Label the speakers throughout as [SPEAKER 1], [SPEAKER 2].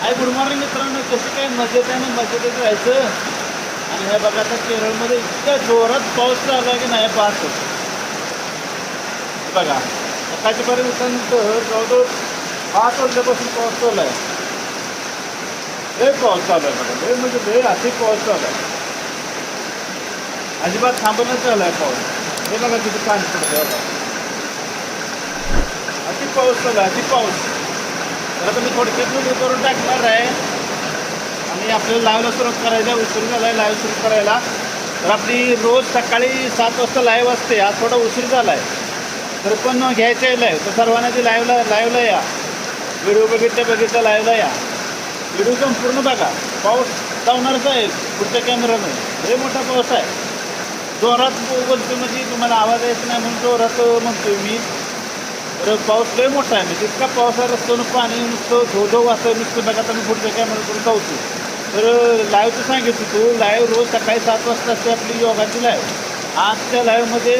[SPEAKER 1] Hi good morning मित्रांनो. कसं काय? मजेत आहे ना? मजेतच राहायचं. आणि हे बघा आता केरळमध्ये इतका जोरात पाऊस चालू की नाही पाच बघा सकाळच्या पर्यंत जवळजवळ पाच वाजल्यापासून पाऊस चालू आहे. लय पाऊस चालू आहे बघा. लय म्हणजे लय अति पाऊस चालू आहे. अजिबात थांबवण्यात झाला आहे पाऊस. हे बघा किती पाणी पडतं बघा. अति पाऊस चालू आहे अति पाऊस. तर आता मी थोडक्यात व्हिडिओ करून टाकणार आहे. आणि आपल्याला लाईव्हला सुरू करायला उशीर झाला आहे लाईव्ह सुरू करायला. तर आपली रोज सकाळी सात वाजता लाईव्ह असते आज थोडा उशीर झाला आहे तर पण घ्यायचं आहे लाईव्ह तर सर्वांना ती लाईव्हला लाईव्हला या. व्हिडिओ बघितल्या बघितल्या लाईव्हला या. व्हिडिओ संपूर्ण बघा. पाऊस लावणारच आहे पुढच्या कॅमेरामध्ये लय मोठा पाऊस आहे. जोरात बोलतो म्हणजे तुम्हाला आवाज यायचा नाही म्हणून जोरात म्हणतोय मी. तर पाऊस लय मोठा आहे. म्हणजे इतका पाऊस आहे रस्त्यानं पाणी नुसतं धो धो वाहतं नुसतं बघा आता मी पुढच्या कॅमेराकडून जाऊतो तर लाईव्हचं सांगितलं तू. लाईव्ह रोज सकाळी सात वाजता असते आपली योगाची लाईव्ह आजच्या लाईव्हमध्ये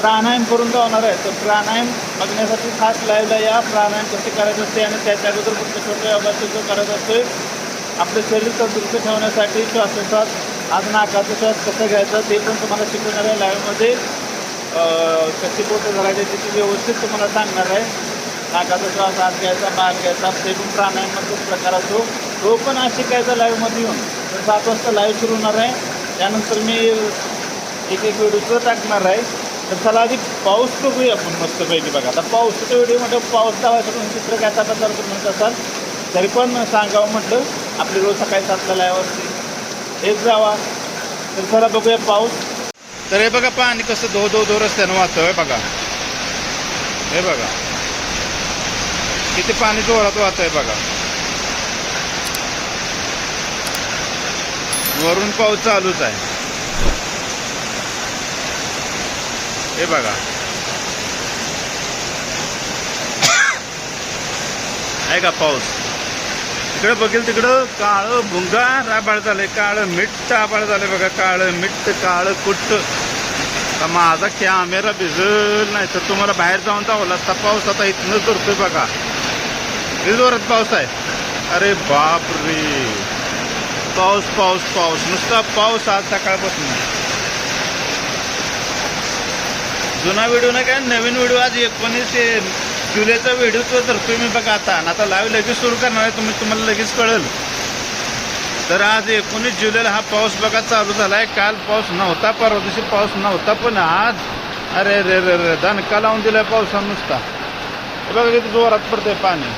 [SPEAKER 1] प्राणायाम करून जाणार आहे. तर प्राणायाम बघण्यासाठी खास लाईव्हला या. प्राणायाम कसे करायचे असते आणि त्याच्या अगोदर कुठल्या छोट्या योगाचं जो करायचं असतोय आपलं शरीर तंदुरुस्त ठेवण्यासाठी श्वासोश्वास आज नाकाचा श्वास कसं घ्यायचं ते पण तुम्हाला शिकवणार आहे लाईव्हमध्ये कशी पोटं धरायची तिची व्यवस्थित तुम्हाला सांगणार आहे. नाकाचा श्वास आत घ्यायचा बाहेर घ्यायचा ते पण प्राणायामाचा प्रकार असतो. तो पण आज शिकायचा लाईव्हमध्ये येऊन. तर सात वाजता लाईव्ह सुरू होणार आहे. त्यानंतर मी एक एक व्हिडिओचं टाकणार आहे. तर चला आधी पाऊस बघूया आपण मस्तपैकी बघा. आता पाऊसचा व्हिडिओ म्हटलं पाऊस लावायचं तुम्ही चित्र घ्यायचा जर तुम्ही म्हणत असाल तरी पण सांगावं म्हटलं आपली रोज सकाळी सातला लाईव्ह असते. हेच जावा तर चला बघूया पाऊस. तर हे बघा पाणी कसं धो धो धो रस्त्यानं आहे बघा. हे बघा. किती पाणी जोरात वाहतंय बघा. वरून पाऊस चालूच आहे. हे बघा. आहे का पाऊस? तिकडे बघेल तिकडं. काळं भुंगार आबाळ झालंय. काळं मिट्ट आबाळ झालंय बघा. काळं मिट्ट काळं कुट्ट का माझा कॅमेरा भिजल नाही तर तुम्हाला बाहेर जाऊन जावं लागता पाऊस आता इथनं करतोय बघा. किती जोरात पाऊस आहे. अरे बाप रे पाऊस पाऊस पाऊस. नुसता पाऊस आज सकाळपासून. जुना व्हिडिओ नाही काय नवीन व्हिडिओ आज एकोणीस जुलैचा व्हिडिओ तो तुम्ही बघा आता. आणि आता लाईव्ह लगेच सुरू करणार आहे तुम्ही तुम्हाला लगेच कळेल. तर आज एकोणीस जुलैला हा पाऊस बघा चालू झाला आहे काल पाऊस नव्हता परवा दिवशी पाऊस नव्हता पण आज अरे रे रे रे दणका लावून दिलाय पावसानं नुसता. बघा किती जोरात पडतंय पाणी.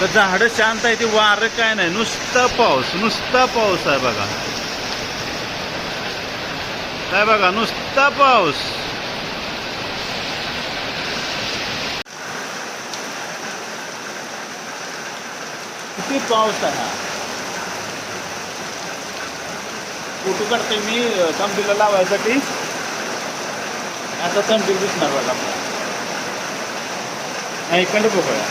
[SPEAKER 1] तर झाडं शांत आहे ते वारं काय नाही. नुसता पाऊस नुसता पाऊस आहे बघा. काय बघा नुसता पाऊस. किती पाऊस आहे हा? फोटो काढते मी तंबीला लावायसाठी. आता तंबील दिसणार बघा. नाही इकडे बघूया.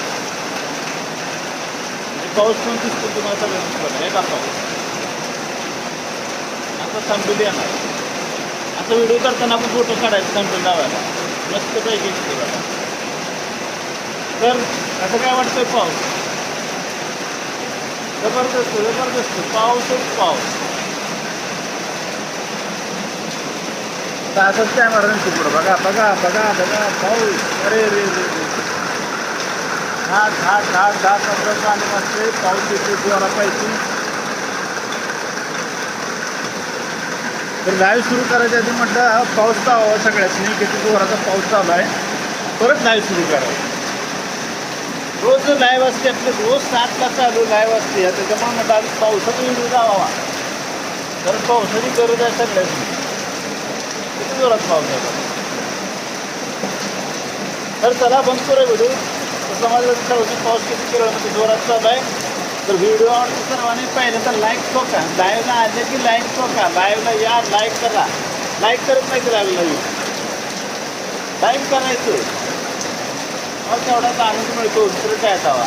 [SPEAKER 1] म्हणजे पाऊस पण दिसतो तुम्हाला सगळं दिसतो हे का पाऊस आता तंबील येणार आता व्हिडिओ करताना आपण फोटो काढायचं तंबील लावायला. मस्त पैकी दिसते बघा. तर असं काय वाटतंय पाऊस? जबरदस्त जबरदस्त. पाऊसच पाऊस. तासच असंच काय मारण पुढं बघा बघा बघा बघा. पाऊस. अरे रे रे रे. घाट घाट घाट पाणी वाजते पाऊस येते जोरा पाहिजे. तर लाईव्ह सुरू करायच्या आधी म्हटलं हा पाऊस तर हवा नाही किती जोराचा पाऊस चालू आहे. परत लाईव्ह सुरू करायचं रोज लाईव्ह असते आपले रोज सातला चालू लाईव्ह असते. त्याच्यामुळे म्हटलं आम्ही पावसाचा व्हिडिओ जावा. कारण पावसाची गरज आहे सगळ्यांनी किती जोरात पाऊस आहे? तर चला बंद करूया व्हिडिओ तर समजलं पाऊस किती केरळमध्ये जोरात चालू आहे. तर व्हिडिओ आवडतो सर्वांनी पाहिलं तर लाईक ठोका. लाईव्हला आले की लाईक ठोका. लाईव्हला या लाईक करा. लाईक करत नाही की लाईव्हला लाईक करायचं. मग तेवढाच आनंद मिळतो दुसरं काय असावा.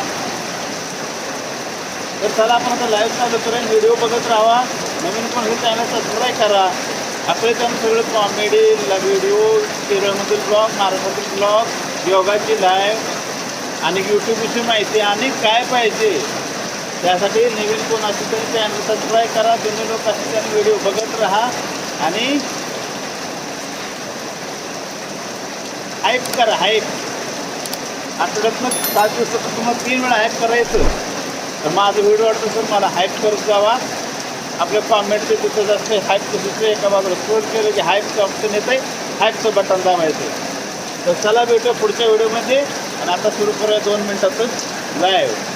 [SPEAKER 1] तर चला आपण आता लाईव्ह चालू करूया. व्हिडिओ बघत राहा. नवीन पण हे चॅनल सबस्क्राईब करा. आपले चॅनल सगळं कॉमेडी व्हिडिओ केरळमधील ब्लॉग महाराष्ट्रातील ब्लॉग योगाची लाईव्ह आणि यूट्यूबविषयी माहिती आणि काय पाहिजे. त्यासाठी नवीन कोण असेल तरी चॅनल सबस्क्राईब करा. जुने लोक असतील त्यांनी व्हिडिओ बघत राहा आणि हाईप करा हाईप आठवड्यातनं सात दिवसाचं तुम्हाला तीन वेळा हाईप करायचं तर माझं व्हिडिओ वाटतं सर मला हायक करत जावा. आपल्या कॉमेंटचे तिथं जास्त हाईप दिसतं एका बाजूला स्क्रोल केलं की हायपचं ऑप्शन येतं आहे हाईपचं बटन दाबायचं. तर चला भेटू पुढच्या व्हिडिओमध्ये आणि आता सुरू करूया दोन मिनटातच लाईव्ह